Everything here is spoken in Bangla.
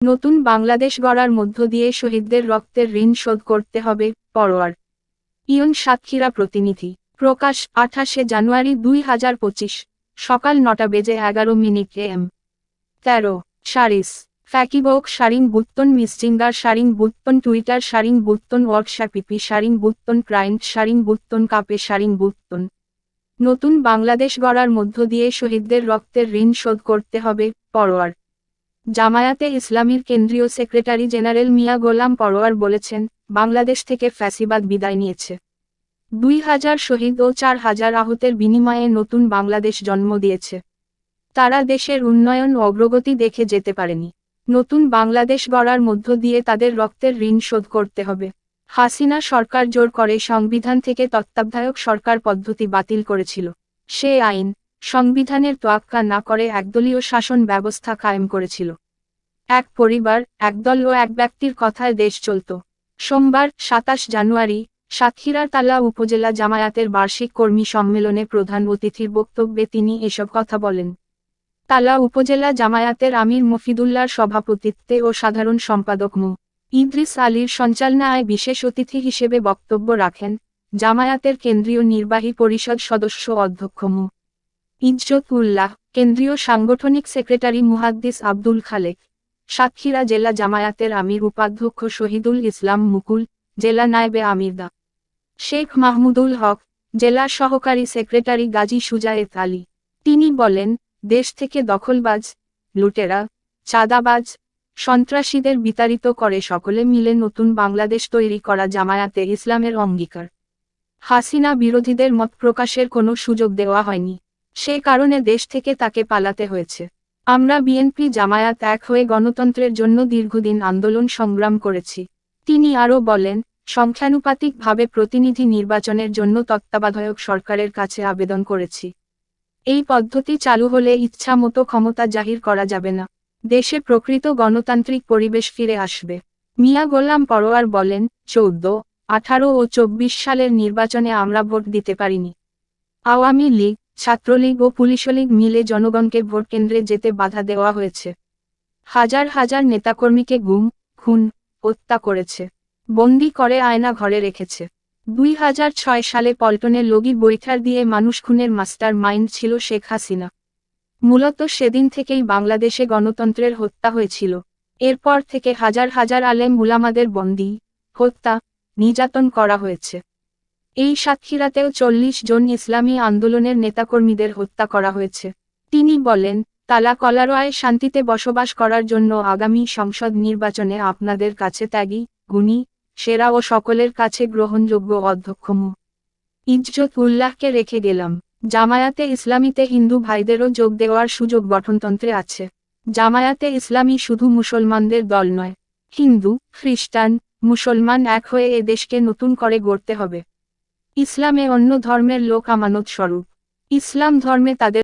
নতুন বাংলাদেশ গড়ার মধ্য দিয়ে শহীদদের রক্তের ঋণ শোধ করতে হবে পরোয়ার। ইয়ন সাতক্ষীরা প্রতিনিধি। প্রকাশ, আঠাশে জানুয়ারি দুই হাজার পঁচিশ, সকাল নটা বেজে এগারো মিনিট এম। তেরো, সারিস। ফ্যাকিবোক সারিং বুত্তন মিসজিঙ্গার সারিং বুত্তন টুইটার সারিং বুত্তন ওয়ার্কশাপিপি সারিং বুত্তন ক্রাইন্ট সারিং বুত্তন কাপে সারিং বুত্তন। নতুন বাংলাদেশ গড়ার মধ্য দিয়ে শহীদদের রক্তের ঋণ শোধ করতে হবে পরোয়ার। জামায়াতে ইসলামীর কেন্দ্রীয় সেক্রেটারি জেনারেল মিয়া গোলাম পরোয়ার বলেছেন, বাংলাদেশ থেকে ফ্যাসিবাদ বিদায় নিয়েছে। দুই হাজার শহীদ ও চার হাজার আহতের বিনিময়ে নতুন বাংলাদেশ জন্ম দিয়েছে। তারা দেশের উন্নয়ন ও অগ্রগতি দেখে যেতে পারেনি। নতুন বাংলাদেশ গড়ার মধ্য দিয়ে তাদের রক্তের ঋণ শোধ করতে হবে। হাসিনা সরকার জোর করে সংবিধান থেকে তত্ত্বাবধায়ক সরকার পদ্ধতি বাতিল করেছিল। সে আইন সংবিধানের তোয়াক্কা না করে একদলীয় শাসন ব্যবস্থা কায়েম করেছিল। এক পরিবার, একদল ও এক ব্যক্তির কথায় দেশ চলত। সোমবার, সাতাশ জানুয়ারি, সাতক্ষীরার তালা উপজেলা জামায়াতের বার্ষিক কর্মী সম্মেলনে প্রধান অতিথির বক্তব্যে তিনি এসব কথা বলেন। তালা উপজেলা জামায়াতের আমির মফিদুল্লার সভাপতিত্বে ও সাধারণ সম্পাদক মু। ইদ্রিস আলীর সঞ্চালনায় বিশেষ অতিথি হিসেবে বক্তব্য রাখেন জামায়াতের কেন্দ্রীয় নির্বাহী পরিষদ সদস্য অধ্যক্ষ মু। ইজ্জত উল্লাহ, কেন্দ্রীয় সাংগঠনিক সেক্রেটারি মুহাদ্দিস আব্দুল খালেক, সাতক্ষীরা জেলা জামায়াতের আমির উপাধ্যক্ষ শহীদুল ইসলাম মুকুল, জেলা নায়েবে আমিরদা শেখ মাহমুদুল হক, জেলা সহকারী সেক্রেটারি গাজী সুজায়েত আলী। তিনি বলেন, দেশ থেকে দখলবাজ, লুটেরা, চাঁদাবাজ, সন্ত্রাসীদের বিতাড়িত করে সকলে মিলে নতুন বাংলাদেশ তৈরি করা জামায়াতে ইসলামের অঙ্গীকার। হাসিনা বিরোধীদের মত প্রকাশের কোনো সুযোগ দেওয়া হয়নি। সে কারণে দেশ থেকে তাকে পালাতে হয়েছে। আমরা বিএনপি জামায়াত এক হয়ে গণতন্ত্রের জন্য দীর্ঘদিন আন্দোলন সংগ্রাম করেছি। তিনি আরও বলেন, সংখ্যানুপাতিকভাবে প্রতিনিধি নির্বাচনের জন্য তত্ত্বাবধায়ক সরকারের কাছে আবেদন করেছি। এই পদ্ধতি চালু হলে ইচ্ছা মতো ক্ষমতা জাহির করা যাবে না। দেশে প্রকৃত গণতান্ত্রিক পরিবেশ ফিরে আসবে। মিয়া গোলাম পরোয়ার বলেন, চৌদ্দ, আঠারো ও চব্বিশ সালের নির্বাচনে আমরা ভোট দিতে পারিনি। আওয়ামী লীগ ছাত্রলীগ ও পুলিশলীগ মিলে জনগণকে ভোট কেন্দ্রে যেতে বাধা দেওয়া হয়েছে। হাজার হাজার নেতাকর্মীকে গুম, খুন, হত্যা করেছে। বন্দি করে আয়না ঘরে রেখেছে। দুই হাজার ছয় সালে পল্টনে লগি বৈঠার দিয়ে মানুষ খুনের মাস্টার মাইন্ড ছিল শেখ হাসিনা। মূলত সেদিন থেকেই বাংলাদেশে গণতন্ত্রের হত্যা হয়েছিল। এরপর থেকে হাজার হাজার আলেম মুলামাদের বন্দি, হত্যা, নির্যাতন করা হয়েছে। এই সাতক্ষীরাতেও চল্লিশ জন ইসলামী আন্দোলনের নেতাকর্মীদের হত্যা করা হয়েছে। তিনি বলেন, তালা কলারোয় শান্তিতে বসবাস করার জন্য আগামী সংসদ নির্বাচনে আপনাদের কাছে ত্যাগী, গুণী, সেরা ও সকলের কাছে গ্রহণযোগ্য অধ্যক্ষ মু। ইজ্জত উল্লাহকে রেখে গেলাম। জামায়াতে ইসলামীতে হিন্দু ভাইদেরও যোগ দেওয়ার সুযোগ গঠনতন্ত্রে আছে। জামায়াতে ইসলামী শুধু মুসলমানদের দল নয়, হিন্দু, খ্রিস্টান, মুসলমান এক হয়ে এ দেশকে নতুন করে গড়তে হবে। ইসলামে অন্য ধর্মের লোক আমানত স্বরূপ। ইসলাম ধর্মে তাদের